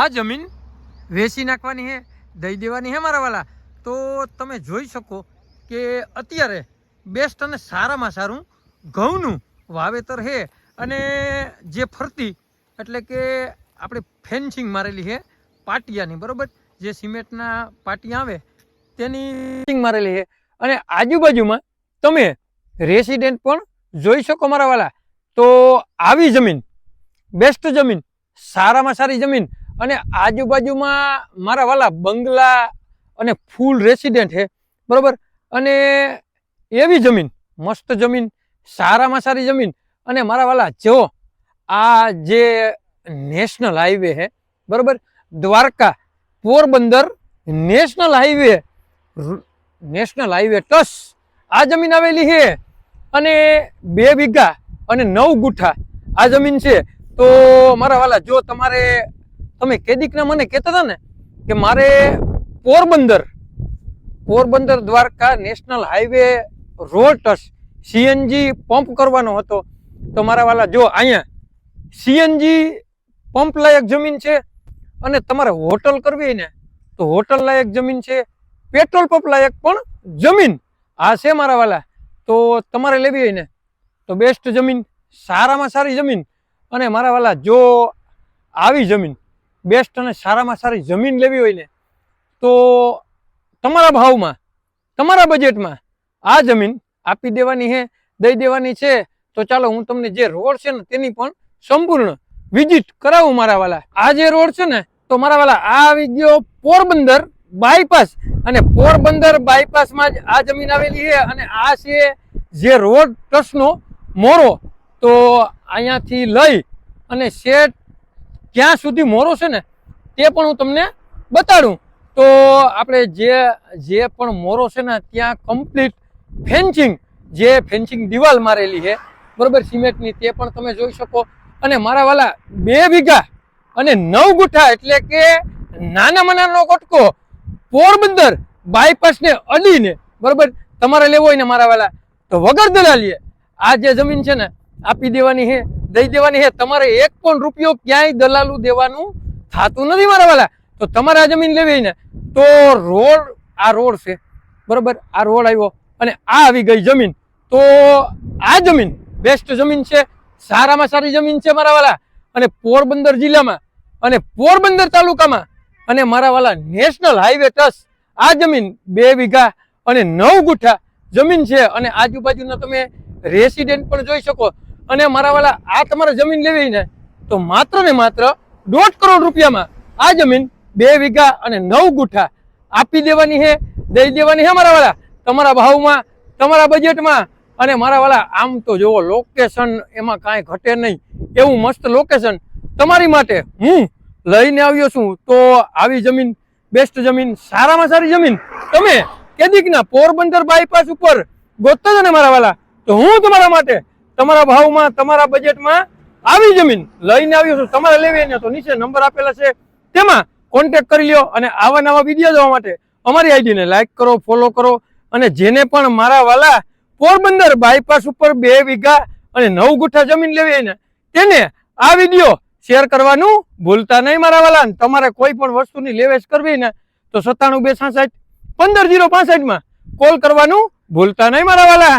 આ જમીન વેચી નાખવાની છે દઈ દેવાની છે મારા વાલા. તો તમે જોઈ શકો કે અત્યારે બેસ્ટ અને સારામાં સારું ઘઉંનું વાવેતર છે અને જે ફરતી, એટલે કે આપણે ફેન્સિંગ મારેલી છે પાટિયાની, બરોબર? જે સિમેન્ટના પાટિયા આવે, તેની ફેન્સિંગ મારેલી છે અને આજુબાજુમાં તમે રેસિડેન્ટ પણ જોઈ શકો મારા વાલા. તો આવી જમીન બેસ્ટ જમીન, સારામાં સારી જમીન અને આજુબાજુમાં મારા વાલા બંગલા અને ફૂલ રેસિડેન્ટ છે, બરાબર? અને એવી જમીન, મસ્ત જમીન, સારામાં સારી જમીન અને મારા વાલા જો આ જે નેશનલ હાઈવે છે, બરાબર? Dwarka Porbandar national highway national highway touch, આ જમીન આવેલી છે. અને બે વીઘા અને નવ ગુઠા આ જમીન છે. તો મારા વાલા, જો તમારે તમે કેદીકના મને કહેતા હતા ને કે મારે Porbandar Porbandar Dwarka national highway road touch CNG pump કરવાનો હતો. તો મારા વાલા, જો અહીંયા સીએનજી પંપ લાયક જમીન છે અને તમારે હોટલ કરવી ને, તો હોટલ લાયક જમીન છે, પેટ્રોલ પંપ લાયક પણ જમીન. આ છે મારા વાલા. તો તમારે લેવી હોય ને, તો બેસ્ટ જમીન, સારામાં સારી જમીન. અને મારા વાલા, જો આવી જમીન બેસ્ટ અને સારામાં સારી જમીન લેવી હોય ને, તો તમારા ભાવમાં, તમારા બજેટમાં આ જમીન આપી દેવાની છે, દઈ દેવાની છે. તો ચાલો હું તમને જે રોડ છે ને તેની પણ સંપૂર્ણ વિઝિટ કરાવું મારા વાલા. આ જે રોડ છે ને, તો મારા વાલા, આ આવી ગયો પોરબંદર બાયપાસ અને પોરબંદર બાયપાસમાં જ આ જમીન આવેલી છે અને આ છે જે રોડ ટ્રસ્ટનો મોરો. તો અહીંયાથી લઈ અને શેઠ ક્યાં સુધી મોરો છે ને, તે પણ હું તમને બતાડું. તો આપણે જે જે પણ મોરો છે ને, ત્યાં કમ્પ્લીટ ફેન્સિંગ જે ફેન્સિંગ દિવાલ મારેલી છે, બરોબર, સિમેન્ટની, તે પણ તમે જોઈ શકો. અને મારા વાલા, બે વીઘા અને નવ ગુઠા એટલે કે નાનામાં નાનો કટકો, પોરબંદર બાયપાસને અડીને, બરોબર, તમારે લેવો હોય ને મારા વાલા. તો વગર દલાલીએ, આ જે જમીન છે ને આપી દેવાની છે, દઈ દેવાની હે તમારે એક પણ રૂપિયો ક્યાંય દલાલું દેવાનું થતું નથી મારા વાલા. તો તમારે આ જમીન લેવી ને, તો રોડ, આ રોડ છે, બરાબર? આ રોડ આવ્યો અને આ આવી ગઈ જમીન. તો આ જમીન બેસ્ટ જમીન છે, સારામાં સારી જમીન છે મારા વાલા. અને પોરબંદર જિલ્લામાં અને પોરબંદર તાલુકામાં અને મારા વાલા નેશનલ હાઈવે ટચ આ જમીન બે વીઘા અને નવ ગુઠા જમીન છે. અને આજુબાજુના તમે રેસિડેન્ટ પણ જોઈ શકો. અને મારા વાલા, આ તમારે જમીન લેવી ને તો માત્ર ને માત્ર દોઢ કરોડ રૂપિયામાં આ જમીન બે વીઘા અને નવ ગુઠા આપી દેવાની હે દઈ દેવાની હે મારા વાલા. તમારા ભાવમાં, તમારા બજેટમાં અને મારા વાલા, આમ તો જુઓ લોકેશન એમાં કાંઈ ઘટે નહીં. એવું મસ્ત લોકેશન તમારી માટે હું લઈને આવ્યો છું. તો આવી જમીન બેસ્ટ જમીન, સારામાં સારી જમીન. તમે કેદીકના પોરબંદર બાયપાસ ઉપર ગોતતા છો ને મારા વાલા. તો હું તમારા માટે તમારા ભાવમાં, તમારા બજેટમાં આવી જમીન લઈને આવ્યો છું. તમારે લેવી એને તો નીચે નંબર આપેલા છે. તેમાં કોન્ટેક્ટ કરી લ્યો અને આવા નવા વીડિયો જોવા માટે અમારી આઈડીને લાઈક કરો ફોલો કરો અને જેને પણ મારા વાલા પોરબંદર બાયપાસ ઉપર બે વીઘા અને નવ ગુઠા જમીન લેવી એને તેને આ વીડિયો શેર કરવાનું ભૂલતા નહીં મારા વાલા. તમારે કોઈ પણ વસ્તુની લેવેશ કરવી ને, તો સત્તાણું બે સાસઠ પંદર જીરો પાસઠમાં કોલ કરવાનું ભૂલતા નહીં મારા વાલા.